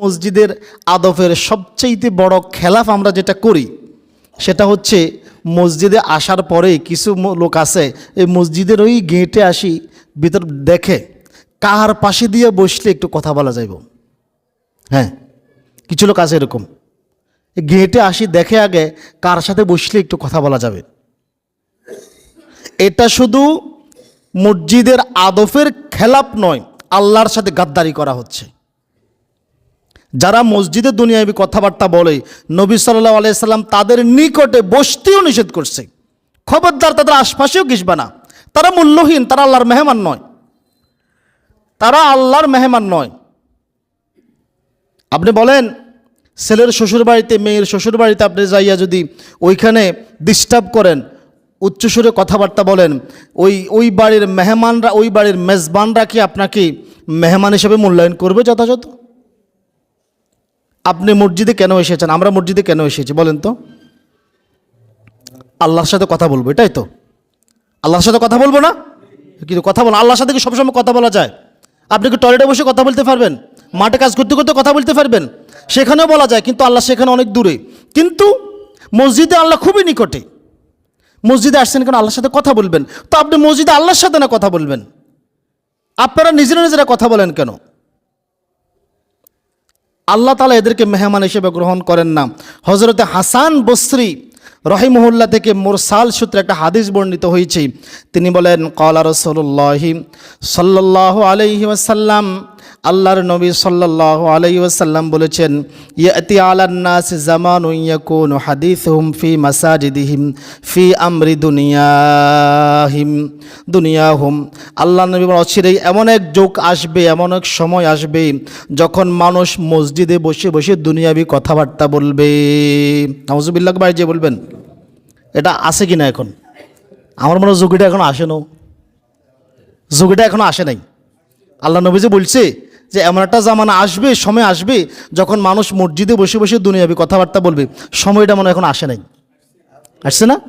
মসজিদের আদফের সবচেয়ে বড় খেলাফ আমরা যেটা করি, সেটা হচ্ছে মসজিদে আসার পরে কিছু লোক আছে, এই মসজিদের ওই গেঁটে আসি, ভিতর দেখে কার পাশে দিয়ে বসলে একটু কথা বলা যাইব। হ্যাঁ কিছু লোক আছে এরকম। গেঁটে আসি, দেখে আগে কার সাথে বসলে একটু কথা বলা যাবে। এটা শুধু মসজিদের আদফের খেলাপ নয়, আল্লাহর সাথে গাদ্দারি করা হচ্ছে। যারা মসজিদে দুনিয়াবি কথাবার্তা বলে, নবী সাল্লাহ আলাইসাল্লাম তাদের নিকটে বসতেও নিষেধ করছে। খবরদার তাদের আশপাশেও ঘিসবে না। তারা মূল্যহীন, তারা আল্লাহর মেহমান নয়। তারা আল্লাহর মেহমান নয়। আপনি বলেন, ছেলের শ্বশুর বাড়িতে মেয়ের শ্বশুর বাড়িতে আপনি যাইয়া যদি ওইখানে ডিস্টার্ব করেন, উচ্চস্বরে কথাবার্তা বলেন, ওই ওই বাড়ির মেহমানরা, ওই বাড়ির মেজবানরা কি আপনাকে মেহমান হিসেবে মূল্যায়ন করবে যথাযথ? আপনি মসজিদে কেন এসেছেন? আমরা মসজিদে কেন এসেছি? বলেন তো। আল্লাহর সাথে কথা বলব, এটাই তো। আল্লাহর সাথে কথা বলব না? কিন্তু কথা বলো আল্লাহর সাথে কি সবসময় কথা বলা যায়? আপনি কি টয়লেটে বসে কথা বলতে পারবেন? মাঠে কাজ করতে করতে কথা বলতে পারবেন? সেখানেও বলা যায়, কিন্তু আল্লাহ সেখানে অনেক দূরে। কিন্তু মসজিদে আল্লাহ খুবই নিকটে। মসজিদে আসছেন কেন? আল্লাহর সাথে কথা বলবেন। তো আপনি মসজিদে আল্লাহর সাথে না কথা বলবেন? আপনারা নিজেরা নিজেরা কথা বলেন কেন? আল্লাহ তালা এদেরকে মেহমান হিসেবে গ্রহণ করেন না। হজরতে হাসান বসরি রহিমহল্লা থেকে মোরসাল সূত্রে একটা হাদিস বর্ণিত হয়েছে। তিনি বলেন, কলা রসল্লাহিম সাল্লাহ আলহিম আল্লাহর নবী সাল্লাহ আলহি ওয়াসাল্লাম বলেছেন, ইয়াতি আলান্নাস জামান ইয়াকুন হাদিসহুম ফি মাসাজিদিহিম, ফি আমরি দুনিয়াহিম দুনিয়া হুম আল্লাহ নবী অচিরেই এমন এক যোগ আসবে, এমন এক সময় আসবে যখন মানুষ মসজিদে বসে বসে দুনিয়াবি কথাবার্তা বলবে। নাউজুবিল্লাহ বাড়ি যে বলবেন, এটা আছে কি না এখন? আমার মনে হয় যোগীটা এখন আসেনও যোগীটা এখনও আসে নাই। আল্লাহ নবী যে বলছে যে এমন একটা জামানা আসবে, সময় আসবে যখন মানুষ মসজিদে বসে বসে দুনিয়াবি কথাবার্তা বলবে। সময়টা মনে এখন আসে নাই। আসছে না?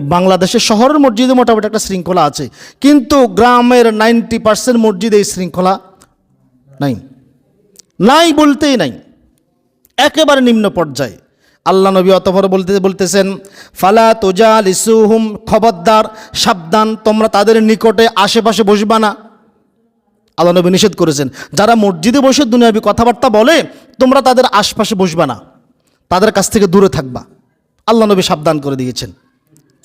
বাংলাদেশের শহরের মসজিদে মোটামুটি একটা শৃঙ্খলা আছে। কিন্তু গ্রামের নাইনটি পার্সেন্ট মসজিদে এই শৃঙ্খলা নাই। নাই বলতেই নাই। একেবারে নিম্ন পর্যায়ে। আল্লাহ নবী অতপর বলতে, বলতেছেন, ফালা তোজা লিসুহুম খবরদার, সাবধান, তোমরা তাদের নিকটে আশেপাশে বসবা না। আল্লাহ নবী নিষেধ করেছেন। যারা মসজিদে বসে দুনিয়াবি কথাবার্তা বলে, তোমরা তাদের আশপাশে বসবা না। তাদের কাছ থেকে দূরে থাকবা। আল্লাহ নবী সাবধান করে দিয়েছেন।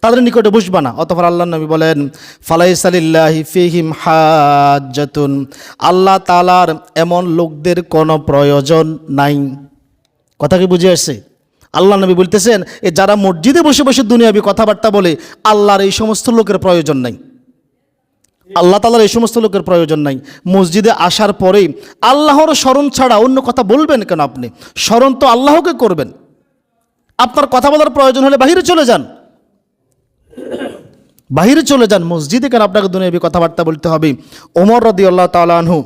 তাদের নিকটে বসবা না। অতপর আল্লাহ নবী বলেন ফালাইসালিল্লাহি ফিহিম হাজাতুন আল্লাহ তালার এমন লোকদের কোনো প্রয়োজন নাই। কথা কি বুঝে আসছে? আল্লাহ নবী বলতেছেন, এ যারা মসজিদে বসে বসে দুনিয়াবি কথাবার্তা বলে, আল্লাহর এই সমস্ত লোকের প্রয়োজন নাই। আল্লাহ তালার এই সমস্ত লোকের প্রয়োজন নাই। মসজিদে আসার পরেই আল্লাহর স্মরণ ছাড়া অন্য কথা বলবেন কেন আপনি? স্মরণ তো আল্লাহকে করবেন। আপনার কথা বলার প্রয়োজন হলে বাহিরে চলে যান। বাহিরে চলে যান। মসজিদে কেন আপনাকে দুনিয়াবি কথাবার্তা বলতে হবে? ওমর রদি আল্লাহ তালানহু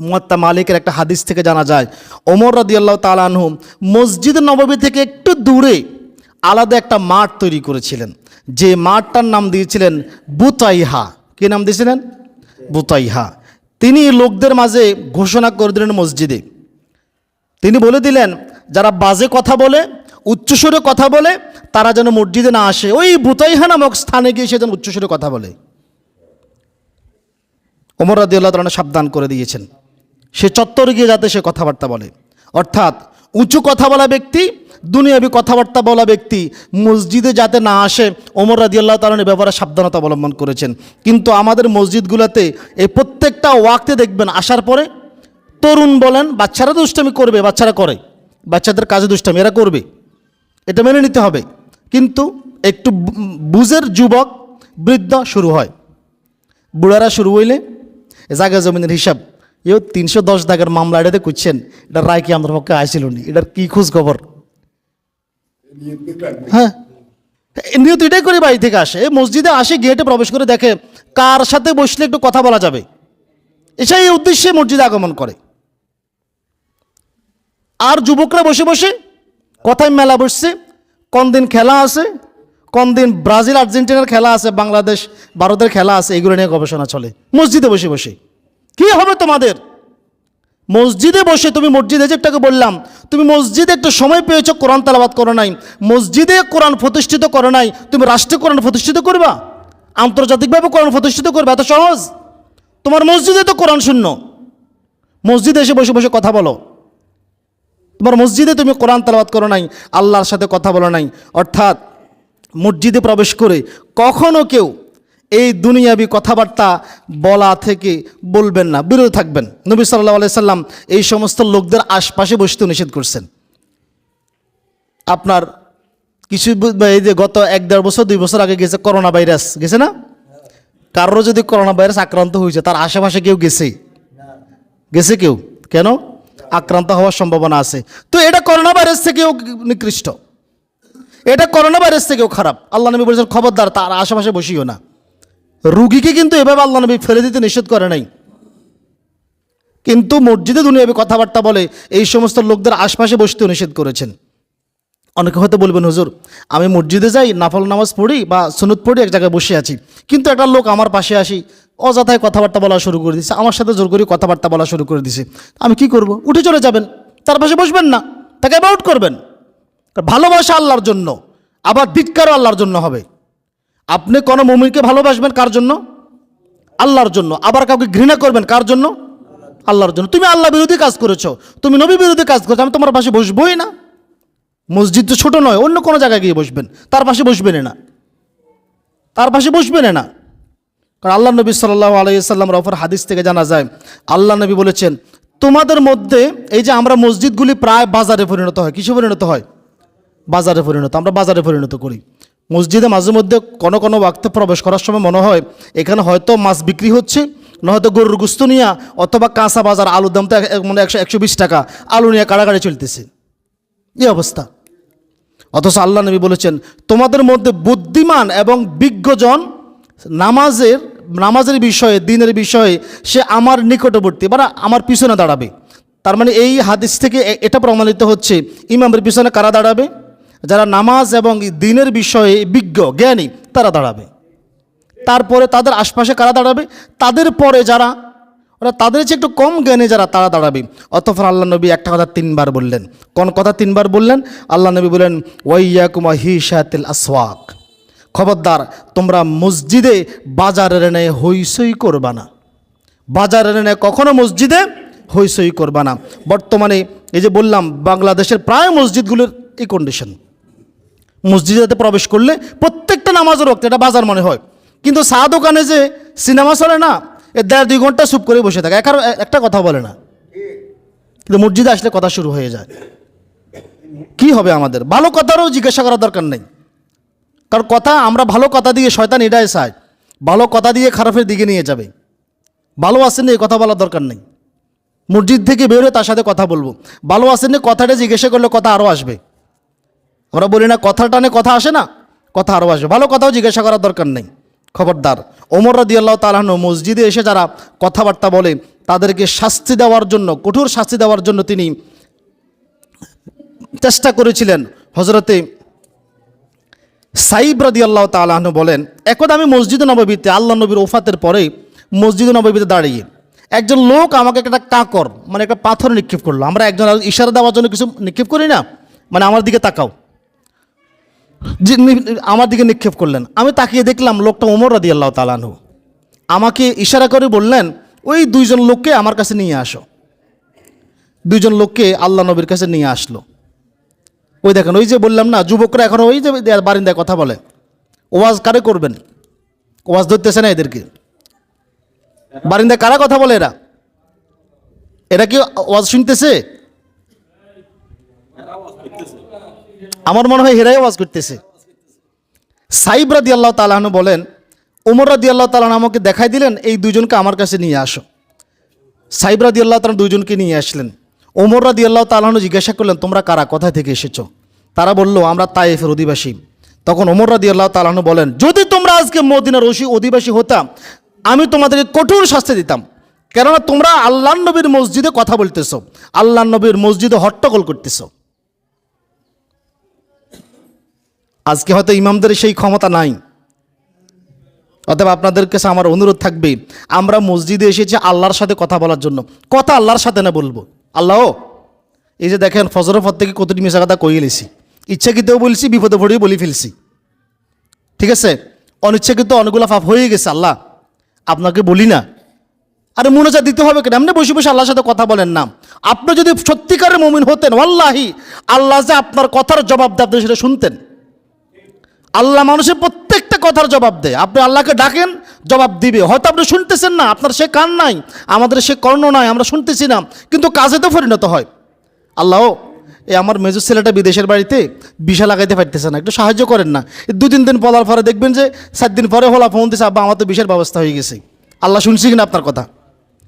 মোয়াত্তা মালিকের একটা হাদিস থেকে জানা যায়। ওমর রদি আল্লাহ তালানহু মসজিদ নববী থেকে একটু দূরে আলাদা একটা মাঠ তৈরি করেছিলেন। যে মাঠটার নাম দিয়েছিলেন বুতাইহা। কী নাম দিয়েছিলেন? বুতাইহা। তিনি লোকদের মাঝে ঘোষণা করে দিলেন মসজিদে। তিনি বলে দিলেন, যারা বাজে কথা বলে, উচ্চস্বরে কথা বলে, তারা যেন মসজিদে না আসে। ওই বুতাইহা নামক স্থানে গিয়ে সে যেন উচ্চস্বরে কথা বলে। ওমর রাদিউল্লাহ তালা সাবধান করে দিয়েছেন। সে চত্বরে গিয়ে যাতে সে কথাবার্তা বলে। অর্থাৎ, উঁচু কথা বলা ব্যক্তি দুনিয়াবি কথাবার্তা বলা ব্যক্তি মসজিদে যাতে না আসে, ওমর রাদিউল্লাহ তালনের ব্যাপারে সাবধানতা অবলম্বন করেছেন। কিন্তু আমাদের মসজিদগুলোতে এই প্রত্যেকটা ওয়াক্তে দেখবেন, আসার পরে তরুণ বলেন, বাচ্চারা দুষ্টামি করবে, বাচ্চারা করে। বাচ্চাদের কাজে দুষ্টামি, এরা করবে। এটা মেনে নিতে হবে। কিন্তু একটু বুঝের যুবক, বৃদ্ধ শুরু হয়। বুড়ারা শুরু হইলে এ জায়গা জমিনের হিসাব এও তিনশো দশ দাগের মামলা এটাতে করছেন এটা রায় কি আমাদের পক্ষে আসছিল নি? এটার কি খোঁজ খবর হ্যাঁ নিয়ত এটাই করে বাড়ি থেকে আসে। মসজিদে আসে, গেটে প্রবেশ করে দেখে কার সাথে বসলে একটু কথা বলা যাবে। এসে এই উদ্দেশ্যে মসজিদে আগমন করে। আর যুবকরা বসে বসে কথায় মেলা বসছে। কোন দিন খেলা আছে কোন দিন ব্রাজিল, আর্জেন্টিনার খেলা আছে, বাংলাদেশ, ভারতের খেলা আছে, এগুলো নিয়ে গবেষণা চলে। মসজিদে বসে বসে। কি হবে তোমাদের? মসজিদে বসে তুমি মসজিদে যে একটাকে বললাম, তুমি মসজিদে একটা সময় পেয়েছ, কোরআন তালাবাদ করো নাই। মসজিদে কোরআন প্রতিষ্ঠিত করো নাই, তুমি রাষ্ট্রে কোরআন প্রতিষ্ঠিত করবা? আন্তর্জাতিকভাবে কোরআন প্রতিষ্ঠিত করবে, এত সহজ? তোমার মসজিদে তো কোরআন শূন্য। মসজিদে এসে বসে বসে কথা বলো। তোমার মসজিদে তুমি কোরআন তালাবাদ করো নাই, আল্লাহর সাথে কথা বলো নাই। অর্থাৎ মসজিদে প্রবেশ করে কখনো কেউ এই দুনিয়াবি কথাবার্তা বলা থেকে বলবেন না, বিরত থাকবেন। নবী সাল্লাহ সাল্লাম এই সমস্ত লোকদের আশপাশে বসতে নিষেধ করছেন। আপনার কিছু এই যে গত এক দেড় বছর, দুই বছর আগে গেছে করোনা ভাইরাস, গেছে না? কারোর যদি করোনা ভাইরাস আক্রান্ত হয়েছে, তার আশেপাশে কেউ গেছে? গেছে কেউ? কেন? আক্রান্ত হওয়ার সম্ভাবনা আছে। তো এটা করোনা ভাইরাস থেকেও নিকৃষ্ট। এটা করোনা ভাইরাস থেকেও খারাপ। আল্লাহ নবী বলেছেন, খবরদার, তার আশেপাশে বসিও না। রুগীকে কিন্তু এভাবে আল্লাহ নবী ফেলে দিতে নিষেধ করে নাই। কিন্তু মসজিদে দুনিয়াবি কথাবার্তা বলে এই সমস্ত লোকদের আশপাশে বসতেও নিষেধ করেছেন। অনেকে হয়তো বলবেন, হুজুর, আমি মসজিদে যাই, নাফল নামাজ পড়ি বা সুনুত পড়ি, এক জায়গায় বসে আছি। কিন্তু একটা লোক আমার পাশে আসি, অযথায় কথাবার্তা বলা শুরু করে দিছে, আমার সাথে জোর করে কথাবার্তা বলা শুরু করে দিছে। আমি কি করব? উঠে চলে যাবেন, তার পাশে বসবেন না, তাকে অ্যাবাউট করবেন। ভালোবাসা আল্লাহর জন্য, আবার ধিক্কারও আল্লাহর জন্য হবে। আপনি কোনো মুমিনকে ভালোবাসবেন কার জন্য? আল্লাহর জন্য। আবার কাউকে ঘৃণা করবেন কার জন্য? আল্লাহর জন্য। তুমি আল্লাহ বিরোধী কাজ করেছ। তুমি নবী বিরোধী কাজ করেছ। আমি তোমার পাশে বসবোই না। মসজিদ তো ছোট নয়, অন্য কোনো জায়গায় গিয়ে বসবেন। তার পাশে বসবেন না। তার পাশে বসবেন না। কারণ আল্লাহ নবী সাল্লাহ আলাইসাল্লাম রফর হাদিস থেকে জানা যায়, আল্লাহ নবী বলেছেন, তোমাদের মধ্যে এই যে আমরা মসজিদগুলি প্রায় বাজারে পরিণত হয়, কিসে পরিণত হয়? বাজারে পরিণত। আমরা বাজারে পরিণত করি। মসজিদে মাঝে মধ্যে কোনো কোনো ওয়াক্তে প্রবেশ করার সময় মনে হয়, এখানে হয়তো মাছ বিক্রি হচ্ছে নয়তো গরুর গুস্ত নিয়ে, অথবা কাঁচা বাজার আলুর দাম তো মানে একশো একশো বিশ টাকা, আলু নিয়ে কাড়াকাড়ি চলতেছে। এই অবস্থা। অথচ আল্লাহ নবী বলেছেন, তোমাদের মধ্যে বুদ্ধিমান এবং বিজ্ঞজন নামাজের নামাজের বিষয়ে, দিনের বিষয়ে সে আমার নিকটবর্তী মানে আমার পিছনে দাঁড়াবে। তার মানে এই হাদিস থেকে এটা প্রমাণিত হচ্ছে, ইমামের পিছনে কারা দাঁড়াবে? যারা নামাজ এবং দিনের বিষয়ে বিজ্ঞ, জ্ঞানী, তারা দাঁড়াবে। তারপরে তাদের আশপাশে কারা দাঁড়াবে? তাদের পরে যারা, ওরা তাদের চেয়ে একটু কম জ্ঞানে যারা, তারা দাঁড়াবে। অতফর আল্লাহ নবী একটা কথা তিনবার বললেন। কোন কথা তিনবার বললেন? আল্লাহ নবী বললেন, ওয়াইয়াকুমা হিসাতিল আসওয়াক। খবরদার, তোমরা মসজিদে বাজারের এনে হইসই করবা না। বাজারের এনে কখনো মসজিদে হইসই করবা না। বর্তমানে এই যে বললাম, বাংলাদেশের প্রায় মসজিদগুলোর এই কন্ডিশন মসজিদে প্রবেশ করলে প্রত্যেকটা নামাজের রক্ত এটা বাজার মনে হয়। কিন্তু চা দোকানে যে সিনেমা চলে না, এ দেড় দুই ঘণ্টা চুপ করে বসে থাকে। একার একটা কথা বলে না। কিন্তু মসজিদে আসলে কথা শুরু হয়ে যায়। কি হবে আমাদের? ভালো কথারও জিজ্ঞাসা করার দরকার নেই। কারণ কথা, আমরা ভালো কথা দিয়ে শয়তান এটাই চায়। ভালো কথা দিয়ে খারাপের দিকে নিয়ে যাবে। ভালো আসেন এই কথা বলার দরকার নেই। মসজিদ থেকে বেরোয় তার সাথে কথা বলব। ভালো আসেন কথাটা জিজ্ঞাসা করলে কথা আরও আসবে। আমরা বলি না, কথা টানে, কথা আসে না, কথা আরও আসবে। ভালো কথাও জিজ্ঞাসা করার দরকার নেই। খবরদার। ওমর রাদি আল্লাহ তালাহন মসজিদে এসে যারা কথাবার্তা বলে, তাদেরকে শাস্তি দেওয়ার জন্য, কঠোর শাস্তি দেওয়ার জন্য তিনি চেষ্টা করেছিলেন। হজরতে সাইব রাদি আল্লাহ তালাহন বলেন, একদা আমি মসজিদে নববীতে, আল্লাহ নবীর ওফাতের পরে মসজিদে নববীতে দাঁড়িয়ে, একজন লোক আমাকে একটা কাকর মানে একটা পাথর নিক্ষেপ করল। আমরা একজন ইশারা দেওয়ার জন্য কিছু নিক্ষেপ করি না? মানে আমার দিকে তাকাও। যে আমার দিকে নিক্ষেপ করলেন। আমি তাকিয়ে দেখলাম লোকটা ওমর রাদি আল্লাহ তালানহু আমাকে ইশারা করে বললেন, ওই দুইজন লোককে আমার কাছে নিয়ে আসো। দুইজন লোককে আল্লাহ নবীর কাছে নিয়ে আসলো। ওই দেখেন, ওই যে বললাম না, যুবকরা এখন ওই যে বারিন্দায় কথা বলে। ওয়াজ কারে করবেন? ওয়াজ ধরতেছে না এদেরকে। বারিন্দায় কারা কথা বলে এরা? এরা কি ওয়াজ শুনতেছে? আমার মনে হয় হেরাই আওয়াজ করতেছে। সাইব রাদি আল্লাহ তালাহনু বলেন ওমর রাদি আল্লাহ তালাহন আমাকে দেখাই দিলেন, এই দুজনকে আমার কাছে নিয়ে আসো। সাইব রাদি আল্লাহ তালা দুজনকে নিয়ে আসলেন। ওমর রাদি আল্লাহ তালাহনু জিজ্ঞাসা করলেন, তোমরা কারা? কোথায় থেকে এসেছ? তারা বলল, আমরা তাইফের অধিবাসী। তখন ওমর রাদি আল্লাহ তালাহনু বলেন, যদি তোমরা আজকে মদিনার রশি অধিবাসী হতাম আমি তোমাদেরকে কঠোর শাস্তি দিতাম। কেননা তোমরা আল্লাহ নবীর মসজিদে কথা বলতেছো আল্লাহ নবীর মসজিদে হট্টগোল করতেছো। আজকে হয়তো ইমামদের সেই ক্ষমতা নাই। অতএব আপনাদের কাছে আমার অনুরোধ থাকবে, আমরা মসজিদে এসেছি আল্লাহর সাথে কথা বলার জন্য। কথা আল্লাহর সাথে না বলব। আল্লাহ, এই যে দেখেন, ফজরের থেকে কতটি মিশা কথা কইয়ে লেছি। ইচ্ছাকৃতও বলছি, বিপদে পড়েও বলি ফেলছি। ঠিক আছে? অনিচ্ছাকৃত অনেকগুলো পাপ হয়ে গেছে, আল্লাহ। আপনাকে বলি না। আরে মনোজা দিতে হবে কেন? এমনি বসে বসে আল্লাহর সাথে কথা বলেন না। আপনি যদি সত্যিকারের মমিন হতেন, ওয়াল্লাহি, আল্লাহ যে আপনার কথার জবাব দেয়, আপনি সেটা শুনতেন। আল্লাহ মানুষের প্রত্যেকটা কথার জবাব দেয়। আপনি আল্লাহকে ডাকেন, জবাব দিবে। হয়তো আপনি শুনতেছেন না, আপনার সে কান নাই, আমাদের সে কর্ণ নাই, আমরা শুনতেছি না, কিন্তু কাজে তো পরিণত হয়। আল্লাহ এই আমার মেজর ছেলেটা বিদেশের বাড়িতে বিশা লাগাইতে পারতেছে না, একটু সাহায্য করেন না। দু তিন দিন বলার পরে দেখবেন যে সাত দিন পরে হলা ফোন দিছে, আব্বা, আমার তো বিশের ব্যবস্থা হয়ে গেছে। আল্লাহ শুনছি কিনা আপনার কথা?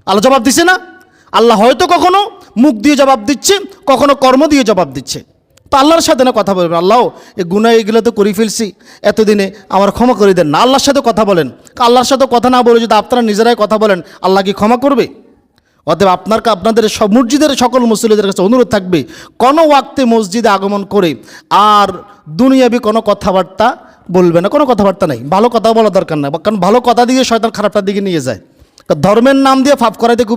আল্লাহ জবাব দিছে না? আল্লাহ হয়তো কখনো মুখ দিয়ে জবাব দিচ্ছে, কখনো কর্ম দিয়ে জবাব দিচ্ছে। তো আল্লাহর সাথে না কথা বলবেন? আল্লাহ, এ গুণা এগুলো তো করে ফেলছি, এতদিনে আমার ক্ষমা করে দেন না। আল্লাহর সাথে কথা বলেন। আল্লাহর সাথে কথা না বলে যদি আপনারা নিজেরাই কথা বলেন, আল্লাহ কি ক্ষমা করবে? অতএব আপনার আপনাদের সব মসজিদের সকল মুসলিদের কাছে অনুরোধ থাকবে, কোনো ওয়াক্তে মসজিদে আগমন করে আর দুনিয়াবি কোনো কথাবার্তা বলবে না। কোনো কথাবার্তা নেই। ভালো কথা বলা দরকার নাই। কারণ ভালো কথা দিয়ে শয়তান খারাপটার দিকে নিয়ে যায়। ধর্মের নাম দিয়ে ফাপ করাইতে খুব